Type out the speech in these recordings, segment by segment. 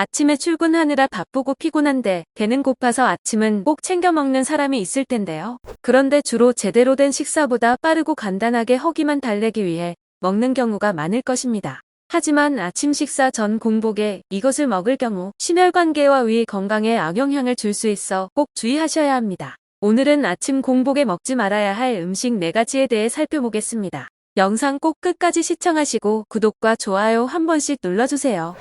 아침에 출근하느라 바쁘고 피곤한데 배는 고파서 아침은 꼭 챙겨 먹는 사람이 있을 텐데요. 그런데 주로 제대로 된 식사보다 빠르고 간단하게 허기만 달래기 위해 먹는 경우가 많을 것입니다. 하지만 아침 식사 전 공복에 이것을 먹을 경우 심혈관계와 위 건강에 악영향을 줄 수 있어 꼭 주의하셔야 합니다. 오늘은 아침 공복에 먹지 말아야 할 음식 4가지에 대해 살펴보겠습니다. 영상 꼭 끝까지 시청하시고 구독과 좋아요 한 번씩 눌러주세요.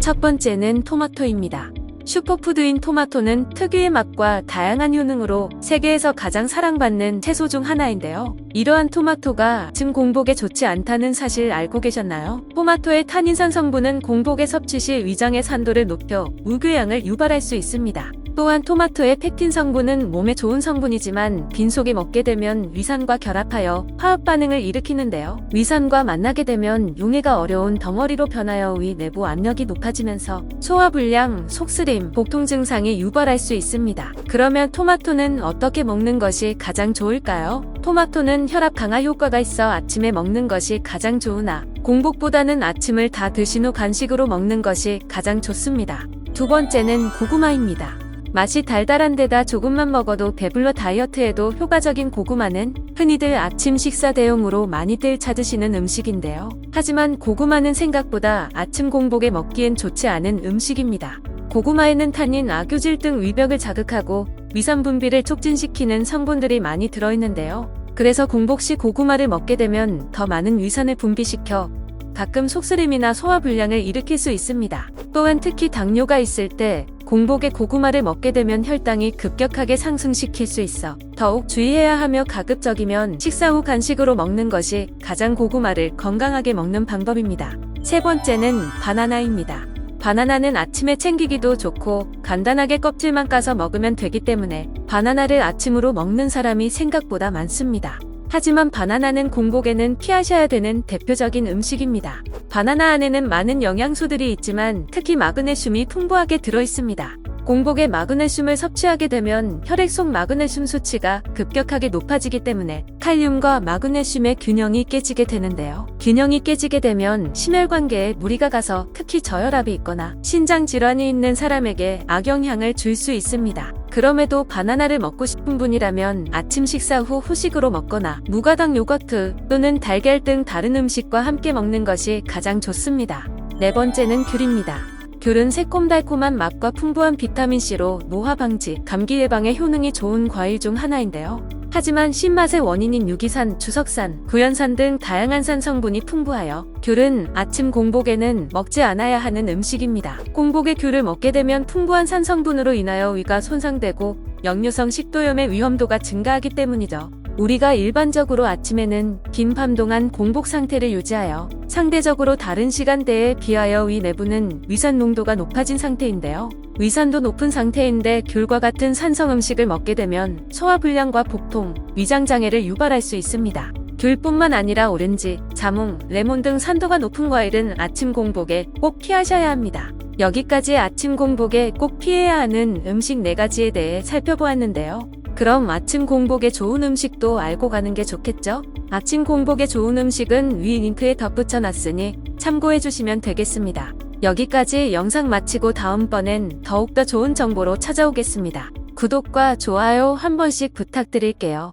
첫 번째는 토마토입니다. 슈퍼푸드인 토마토는 특유의 맛과 다양한 효능으로 세계에서 가장 사랑받는 채소 중 하나인데요. 이러한 토마토가 아침 공복에 좋지 않다는 사실 알고 계셨나요? 토마토의 탄닌산 성분은 공복에 섭취 시 위장의 산도를 높여 무교양을 유발할 수 있습니다. 또한 토마토의 펙틴 성분은 몸에 좋은 성분이지만 빈속에 먹게 되면 위산과 결합하여 화학 반응을 일으키는데요. 위산과 만나게 되면 용해가 어려운 덩어리로 변하여 위 내부 압력이 높아지면서 소화 불량, 속쓰림, 복통 증상이 유발할 수 있습니다. 그러면 토마토는 어떻게 먹는 것이 가장 좋을까요? 토마토는 혈압 강화 효과가 있어 아침에 먹는 것이 가장 좋으나 공복보다는 아침을 다 드신 후 간식으로 먹는 것이 가장 좋습니다. 두 번째는 고구마입니다. 맛이 달달한 데다 조금만 먹어도 배불러 다이어트에도 효과적인 고구마는 흔히들 아침 식사 대용으로 많이들 찾으시는 음식인데요. 하지만 고구마는 생각보다 아침 공복에 먹기엔 좋지 않은 음식입니다. 고구마에는 탄닌, 아교질 등 위벽을 자극하고 위산 분비를 촉진시키는 성분들이 많이 들어있는데요. 그래서 공복 시 고구마를 먹게 되면 더 많은 위산을 분비시켜 가끔 속쓰림이나 소화 불량을 일으킬 수 있습니다. 또한 특히 당뇨가 있을 때 공복에 고구마를 먹게 되면 혈당이 급격하게 상승시킬 수 있어 더욱 주의해야 하며 가급적이면 식사 후 간식으로 먹는 것이 가장 고구마를 건강하게 먹는 방법입니다. 세 번째는 바나나입니다. 바나나는 아침에 챙기기도 좋고 간단하게 껍질만 까서 먹으면 되기 때문에 바나나를 아침으로 먹는 사람이 생각보다 많습니다. 하지만 바나나는 공복에는 피하셔야 되는 대표적인 음식입니다. 바나나 안에는 많은 영양소들이 있지만 특히 마그네슘이 풍부하게 들어 있습니다. 공복에 마그네슘을 섭취하게 되면 혈액 속 마그네슘 수치가 급격하게 높아지기 때문에 칼륨과 마그네슘의 균형이 깨지게 되는데요. 균형이 깨지게 되면 심혈관계에 무리가 가서 특히 저혈압이 있거나 신장 질환이 있는 사람에게 악영향을 줄 수 있습니다. 그럼에도 바나나를 먹고 싶은 분이라면 아침 식사 후 후식으로 먹거나 무가당 요거트 또는 달걀 등 다른 음식과 함께 먹는 것이 가장 좋습니다. 네 번째는 귤입니다. 귤은 새콤달콤한 맛과 풍부한 비타민C로 노화 방지, 감기 예방에 효능이 좋은 과일 중 하나인데요. 하지만 신맛의 원인인 유기산, 주석산, 구연산 등 다양한 산 성분이 풍부하여 귤은 아침 공복에는 먹지 않아야 하는 음식입니다. 공복에 귤을 먹게 되면 풍부한 산 성분으로 인하여 위가 손상되고 역류성 식도염의 위험도가 증가하기 때문이죠. 우리가 일반적으로 아침에는 긴 밤 동안 공복 상태를 유지하여 상대적으로 다른 시간대에 비하여 위 내부는 위산 농도가 높아진 상태인데요. 위산도 높은 상태인데 귤과 같은 산성 음식을 먹게 되면 소화 불량과 복통, 위장 장애를 유발할 수 있습니다. 귤뿐만 아니라 오렌지, 자몽, 레몬 등 산도가 높은 과일은 아침 공복에 꼭 피하셔야 합니다. 여기까지 아침 공복에 꼭 피해야 하는 음식 4가지에 대해 살펴보았는데요. 그럼 아침 공복에 좋은 음식도 알고 가는 게 좋겠죠? 아침 공복에 좋은 음식은 위 링크에 덧붙여 놨으니 참고해 주시면 되겠습니다. 여기까지 영상 마치고 다음번엔 더욱더 좋은 정보로 찾아오겠습니다. 구독과 좋아요 한 번씩 부탁드릴게요.